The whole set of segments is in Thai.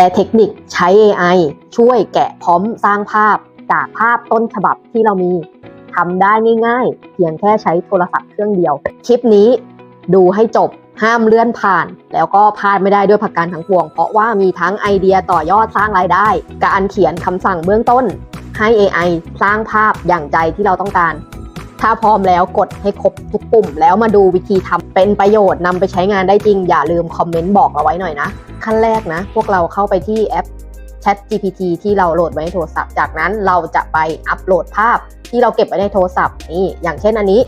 ร์เทคนิคใช้ AI ช่วยแกะพร้อมสร้างภาพจากภาพต้นฉบับที่เรามีทำได้ง่าย ๆ เพียงแค่ใช้โทรศัพท์เครื่องเดียว คลิปนี้ดูให้จบห้ามเลื่อนผ่าน แล้วก็พลาดไม่ได้ด้วยผักการทั้งปวง เพราะว่ามีทั้งไอเดียต่อยอดสร้างรายได้ การเขียนคำสั่งเบื้องต้น ให้ AI สร้างภาพอย่างใจที่เราต้องการ ถ้าพร้อมแล้วกดให้ครบทุกปุ่ม แล้วมาดูวิธีทำเป็นประโยชน์นำไปใช้งานได้จริง อย่าลืมคอมเมนต์บอกเราไว้หน่อยนะ ขั้นแรกนะ พวกเราเข้าไปที่แอป Chat GPT ที่เราโหลดไว้ในโทรศัพท์ จากนั้นเราจะไปอัปโหลดภาพที่เราเก็บไว้ในโทรศัพท์นี่อย่างเช่นอันนี้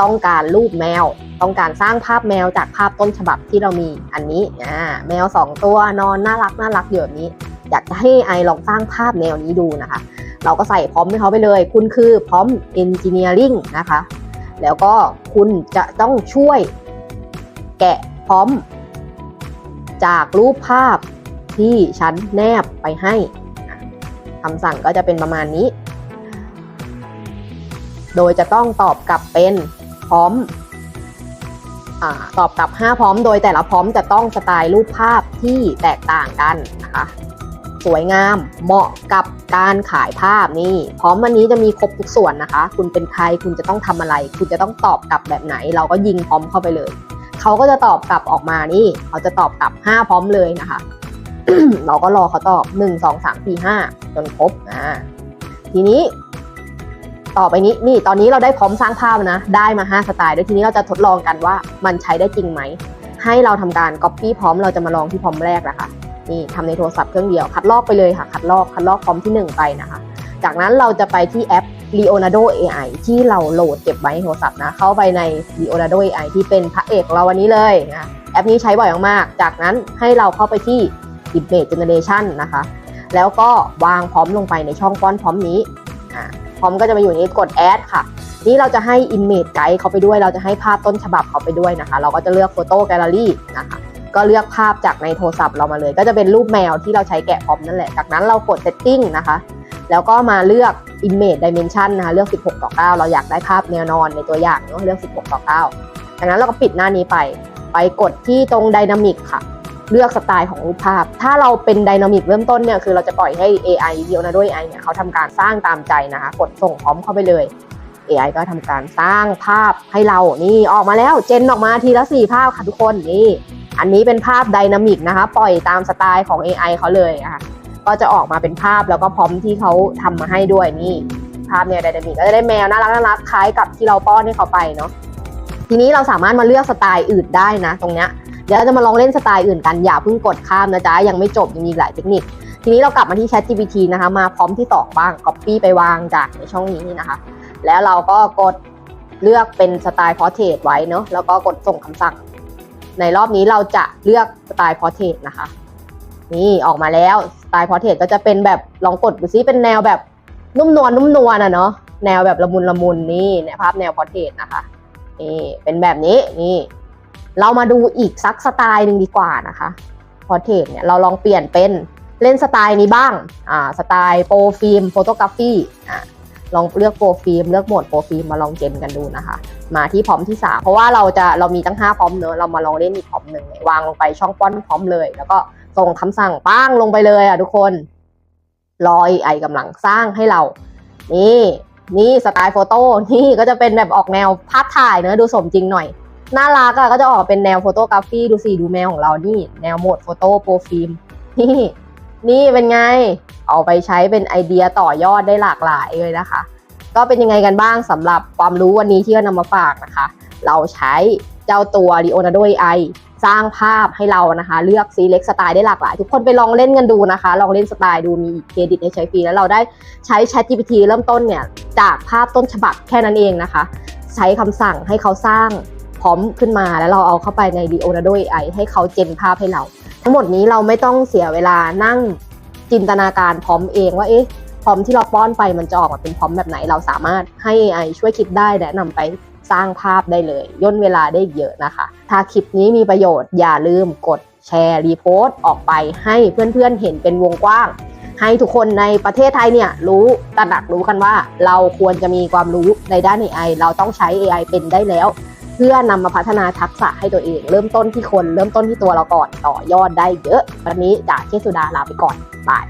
ต้องการรูปแมว ต้องการสร้างภาพแมวจากภาพต้นฉบับที่เรามีอันนี้อ่าแมวสองตัวนอนน่ารักน่ารักอยู่แบบนี้ อยากจะให้ไอลองสร้างภาพแนวนี้ดูนะคะ เราก็ใส่พร้อมให้เขาไปเลย คุณคือพร้อม Engineering นะคะ แล้วก็คุณจะต้องช่วยแกะพร้อม จากรูปภาพที่ฉันแนบไปให้คำสั่งก็จะเป็นประมาณนี้ โดยจะต้องตอบกลับเป็นพร้อมอตอบกลับ 5 พร้อม โดยแต่ละพร้อมจะต้องสไตล์รูปภาพที่แตกต่างกันนะคะ สวยงาม เหมาะกับการขายภาพนี่พร้อมวันนี้จะมีครบทุกส่วนนะคะ คุณเป็นใครคุณจะต้องทำอะไร คุณจะต้องตอบกลับแบบไหน เราก็ยิงพร้อมเข้าไปเลย เขาก็จะตอบกลับออกมานี่เขาจะตอบกลับ 5 พร้อมเลยนะคะ เราก็รอเขาตอบ 1 2 3 4 5 จนครบอ่าทีนี้ต่อไปนี้นี่ตอนนี้เราได้พร้อมสร้างภาพนะ ได้มา 5 สไตล์ด้วยทีนี้เราจะทดลองกันว่ามันใช้ได้จริงไหม ให้เราทำการ Copy พร้อมเราจะมาลองที่พร้อมแรกนะคะ นี่ทำในโทรศัพท์เครื่องเดียวคัดลอกไปเลยค่ะคัดลอกคัดลอกพร้อมที่ 1 ไปนะคะ จากนั้นเราจะไปที่แอป Leonardo AI ที่เราโหลดเก็บไว้ในโทรศัพท์นะ เข้าไปใน Leonardo AI ที่เป็นพระเอกเราวันนี้เลยนะแอปนี้ใช้บ่อยมากๆ จากนั้นให้เราเข้าไปที่ Image Generation นะคะ แล้วก็วางพร้อมลงไปในช่องป้อนพร้อมนี้พร้อมก็จะมาอยู่นี้กด Add ค่ะ นี่เราจะให้ Image Guide เขาไปด้วย เราจะให้ภาพต้นฉบับเขาไปด้วยนะคะ เราก็จะเลือก Photo Gallery นะคะ ก็เลือกภาพจากในโทรศัพท์เรามาเลย ก็จะเป็นรูปแมวที่เราใช้แกะพร้อมนั่นแหละ จากนั้นเรากด Setting นะคะ แล้วก็มาเลือก Image Dimension นะคะ เลือก 16 ต่อ 9 เราอยากได้ภาพแนวนอนในตัวอย่างเนาะเลือก 16 ต่อ 9 จากนั้นเราก็ปิดหน้านี้ไป ไปกดที่ตรง Dynamic ค่ะ เลือกสไตล์ของรูปภาพ ถ้าเราเป็น Dynamic เริ่มต้นเนี่ย คือเราจะปล่อยให้ AI Leonardo AI เนี่ยเขาทำการสร้างตามใจนะคะ กดส่งพร้อมเข้าไปเลย AI ก็ทำการสร้างภาพให้เรา นี่ออกมาแล้ว เจนออกมาทีละ4ภาพค่ะทุกคน นี่ อันนี้เป็นภาพไดนามิกนะคะ ปล่อยตามสไตล์ของ AI เขาเลยนะคะก็จะออกมาเป็นภาพแล้วก็พร้อมที่เขาทำมาให้ด้วยนี่ภาพเนี่ยไดนามิกก็จะได้แมวน่ารักน่ารักคล้ายกับที่เราป้อนให้เขาไปเนาะทีนี้เราสามารถมาเลือกสไตล์อื่นได้นะ ตรงเนี้ยเดี๋ยวเราจะมาลองเล่นสไตล์อื่นกันอย่าเพิ่งกดข้ามนะจ๊ะยังไม่จบยังมีหลายเทคนิค ทีนี้เรากลับมาที่ Chat GPT นะคะมาพร้อมที่สองบ้าง Copy ไปวางจากในช่องนี้นะคะ แล้วเราก็กดเลือกเป็นสไตล์ Portrait ไว้เนาะแล้วก็กดส่งคำสั่ง ในรอบนี้เราจะเลือกสไตล์ Portrait นะคะ นี่ออกมาแล้วสไตล์ Portrait ก็จะเป็นแบบลองกดดูซิเป็นแนวแบบนุ่มนวลนุ่มนวลอะเนาะแนวแบบละมุนละมุนนี่เนี่ยภาพแนว Portrait นะคะนี่เป็นแบบนี้นี่เรามาดูอีกสักสไตล์หนึ่งดีกว่านะคะ Portrait เนี่ยเราลองเปลี่ยนเป็นเล่นสไตล์นี้บ้างอ่าสไตล์โปรฟิล์มโฟโตกราฟีอ่า ลองเลือกโปรฟิล์มเลือกโหมดโปรฟิล์มมาลองเจนกันดูนะคะ มาที่พร้อมที่ 3 เพราะว่าเราจะเรามีตั้ง 5 พร้อมเนอะเรามาลองเล่นอีกพร้อมหนึ่งวางลงไปช่องป้อนพร้อมเลย แล้วก็ส่งคำสั่งป้างลงไปเลยอะทุกคนรอไอกำลังสร้างให้เรา นี่นี่สไตล์โฟโต้นี่ก็จะเป็นแบบออกแนวภาพถ่ายเนอะดูสมจริงหน่อยน่ารักอะก็จะออกเป็นแนวโฟโตกราฟีดูสิดูแมวของเรานี่ แนวโหมดโฟโต้โปรฟิล์มนี่ นี่เป็นไง เอาไปใช้เป็นไอเดียต่อยอดได้หลากหลายเลยนะคะ ก็เป็นยังไงกันบ้างสำหรับความรู้วันนี้ที่เรานำมาฝากนะคะ เราใช้เจ้าตัว Leonardo AI สร้างภาพให้เรานะคะ เลือกซีเล็กสไตล์ได้หลากหลาย ทุกคนไปลองเล่นกันดูนะคะ ลองเล่นสไตล์ดูมีเครดิตให้ใช้ฟรีแล้วเราได้ใช้ Chat GPT เริ่มต้นเนี่ย จากภาพต้นฉบับแค่นั้นเองนะคะ ใช้คำสั่งให้เขาสร้างพร้อมขึ้นมาแล้วเราเอาเข้าไปใน Leonardo AI ให้เขาเจนภาพให้เรา ทั้งหมดนี้เราไม่ต้องเสียเวลานั่งจินตนาการพร้อมเองว่าเอ๊ะพร้อมที่เราป้อนไปมันจะออกมาเป็นพร้อมแบบไหน เราสามารถให้ AI ช่วยคิดได้และนำไปสร้างภาพได้เลย ย่นเวลาได้เยอะนะคะ ถ้าคลิปนี้มีประโยชน์อย่าลืมกดแชร์รีโพสต์ออกไปให้เพื่อนๆเห็นเป็นวงกว้าง ให้ทุกคนในประเทศไทยเนี่ยรู้ตระหนักรู้กันว่า เราควรจะมีความรู้ในด้าน AI เราต้องใช้ AI เป็นได้แล้ว เพื่อนำมาพัฒนาทักษะให้ตัวเอง เริ่มต้นที่คนเริ่มต้นที่ตัวเราก่อนต่อยอดได้เยอะ วันนี้จากเชสุดาลาไปก่อนบาย